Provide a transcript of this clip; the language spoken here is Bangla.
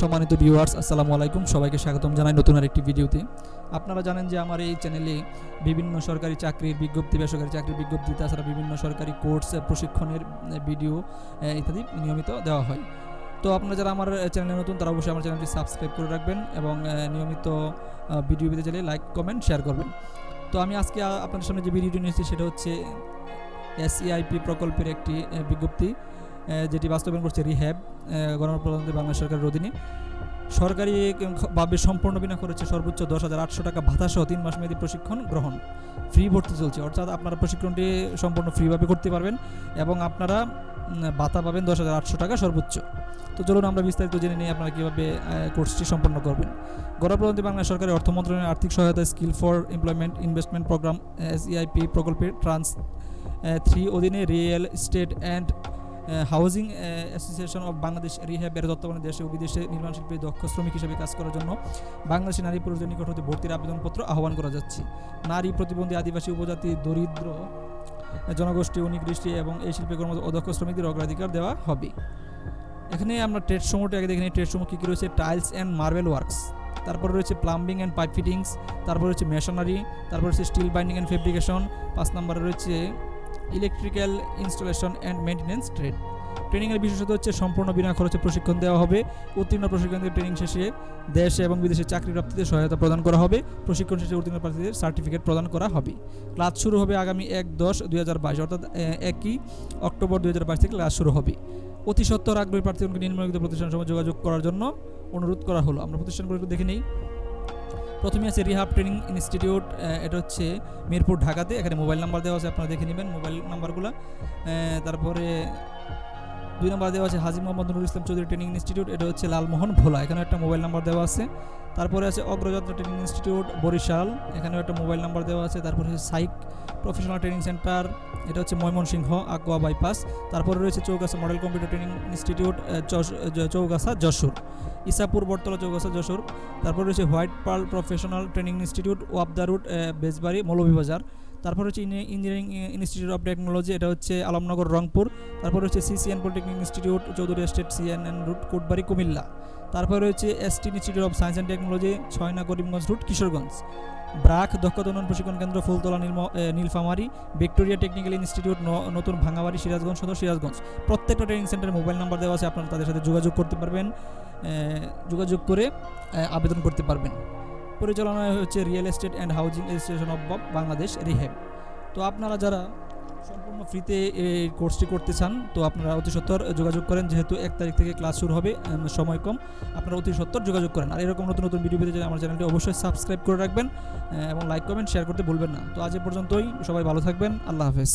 সম্মানিত ভিউয়ার্স আসসালামু আলাইকুম। সবাইকে স্বাগতম জানাই নতুন আরেকটি ভিডিওতে। আপনারা জানেন যে আমার এই চ্যানেলে বিভিন্ন সরকারি চাকরির বিজ্ঞপ্তি, বেসরকারি চাকরির বিজ্ঞপ্তি, তাছাড়া বিভিন্ন সরকারি কোর্স প্রশিক্ষণের ভিডিও ইত্যাদি নিয়মিত দেওয়া হয়। তো আপনারা যারা আমার চ্যানেলে নতুন, তারা অবশ্যই আমার চ্যানেলটি সাবস্ক্রাইব করে রাখবেন এবং নিয়মিত ভিডিও পেতে চাইলে লাইক কমেন্ট শেয়ার করবেন। তো আমি আজকে আপনাদের সামনে যে ভিডিওটি নিয়েছি, সেটা হচ্ছে এসইআইপি প্রকল্পের একটি বিজ্ঞপ্তি। যেটি বাস্তবায়ন করছে রিহ্যাব গণপ্রজাতন্ত্রী বাংলা সরকারের অধীনে। সরকারি ভাবে সম্পূর্ণ বিনা করেছে সর্বোচ্চ দশ হাজার আটশো টাকা ভাতাসহ তিন মাস মেয়াদী প্রশিক্ষণ গ্রহণ। ফ্রি ভর্তি চলছে, অর্থাৎ আপনারা প্রশিক্ষণটি সম্পূর্ণ ফ্রিভাবে করতে পারবেন এবং আপনারা ভাতা পাবেন দশ হাজার আটশো টাকা সর্বোচ্চ। তো চলুন আমরা বিস্তারিত জেনে নিই আপনারা কীভাবে কোর্সটি সম্পন্ন করবেন। গণপ্রজাতন্ত্রী বাংলা সরকারের অর্থ মন্ত্রণালয়ের আর্থিক সহায়তা, skill for employment investment program SEIP প্রকল্পের ট্রান্স থ্রি অধীনে real estate and housing association of Bangladesh রিহ্যাবের তত্ত্বাবধানে দেশে ও বিদেশে নির্মাণ শিল্পে দক্ষ শ্রমিক হিসেবে কাজ করার জন্য বাংলাদেশি নারী পুরুষদের নিকট হতে ভর্তির আবেদনপত্র আহ্বান করা যাচ্ছে। নারী প্রতিবন্ধী আদিবাসী, উপজাতি, দরিদ্র, জনগোষ্ঠী, অনিকৃষ্টি এবং এই শিল্পে কর্মরত অদক্ষ শ্রমিকদের অগ্রাধিকার দেওয়া হবে। এখানে আমরা ট্রেড সমূহটা আগে দেখে নিই। ট্রেড সমূহ কী কী রয়েছে? টাইলস অ্যান্ড মার্বেল ওয়ার্কস তারপর রয়েছে প্লাম্বিং অ্যান্ড পাইপ ফিটিংস তারপর রয়েছে মেশনারি তারপর রয়েছে স্টিল বাইন্ডিং অ্যান্ড ফেব্রিকেশন পাঁচ নম্বরে রয়েছে electrical installation and maintenance trade ট্রেনিংয়ের বিশেষত হচ্ছে সম্পূর্ণ বিনা খরচে প্রশিক্ষণ দেওয়া হবে। উত্তীর্ণ প্রশিক্ষণদের ট্রেনিং শেষে দেশে এবং বিদেশে চাকরি প্রাপ্তিতে সহায়তা প্রদান করা হবে। প্রশিক্ষণ শেষে উত্তীর্ণ প্রার্থীদের সার্টিফিকেট প্রদান করা হবে। ক্লাস শুরু হবে আগামী এক দশ দুই হাজার বাইশ, অর্থাৎ একই অক্টোবর দুই হাজার বাইশ থেকে ক্লাস শুরু হবে। অতি সত্তর আগ্রহী প্রার্থীগণকে নিম্নলিখিত প্রতিষ্ঠানের সময় যোগাযোগ করার জন্য অনুরোধ করা হলো। আমরা প্রতিষ্ঠানগুলো একটু দেখে নিই। প্রথমে আছে রিহাব ট্রেনিং ইনস্টিটিউট এটা হচ্ছে মিরপুর ঢাকাতে। এখানে মোবাইল নাম্বার দেওয়া আছে, আপনারা দেখে নেবেন মোবাইল নাম্বারগুলো। তারপরে দুই নম্বর দেওয়া আছে হাজি মোহাম্মদ নুরুল ইসলাম চৌধুরী ট্রেনিং ইনস্টিটিউট। এটা হচ্ছে লালমোহন ভোলা। এখানে একটা মোবাইল নাম্বার দেওয়া আছে। তারপরে আছে অগ্রযাত্রা ট্রেনিং ইনস্টিটিউট, বরিশাল। এখানেও একটা মোবাইল নাম্বার দেওয়া আছে। তারপরে হচ্ছে সাইক প্রফেশনাল ট্রেনিং সেন্টার। এটা হচ্ছে ময়মনসিংহ আকুয়া বাইপাস। তারপরে রয়েছে Chaugachha model computer training institute Chaugachha Jessore. Isapur, Battala, Chaugachha Jessore. তারপর রয়েছে white pearl professional training institute, Wabda root Bejbari, Moulvibazar. তারপর হচ্ছে ইঞ্জিনিয়ারিং ইনস্টিটিউট অফ টেকনোলজি, এটা হচ্ছে আলমনগর, রংপুর। তারপর হচ্ছে CCN polytechnic institute, Chowdhury estate CNN road, Kotbari, Comilla. তারপর রয়েছে ST institute of science and technology, Chhayna Karimganj road, Kishoreganj. BRAC দক্ষতা উন্নয়ন প্রশিক্ষণ কেন্দ্র, Phultala Nilphamari. Victoria technical institute নতুন ভাঙাবাড়ি, সিরাজগঞ্জ সদর, সিরাজগঞ্জ। প্রত্যেকটা ট্রেনিং সেন্টারে মোবাইল নাম্বার দেওয়া আছে, আপনারা তাদের সাথে যোগাযোগ করতে পারবেন। যোগাযোগ করে আবেদন করতে পারবেন। পরিচালনা হচ্ছে real estate and housing association of Bangladesh, REHAB. তো আপনারা যারা সম্পূর্ণ ফ্রিতে এই কোর্সটি করতে চান, তো আপনারা অতি সত্তর যোগাযোগ করেন, যেহেতু এক তারিখ থেকে ক্লাস শুরু হবে সময় কম, আপনারা অতি সত্তর যোগাযোগ করেন। আর এরকম নতুন নতুন ভিডিও পেতে চাইলে আমার চ্যানেলটি অবশ্যই সাবস্ক্রাইব করে রাখবেন এবং লাইক, কমেন্ট, শেয়ার করতে ভুলবেন না। তো আজ এ পর্যন্তই, সবাই ভালো থাকবেন, আল্লাহ হাফেজ।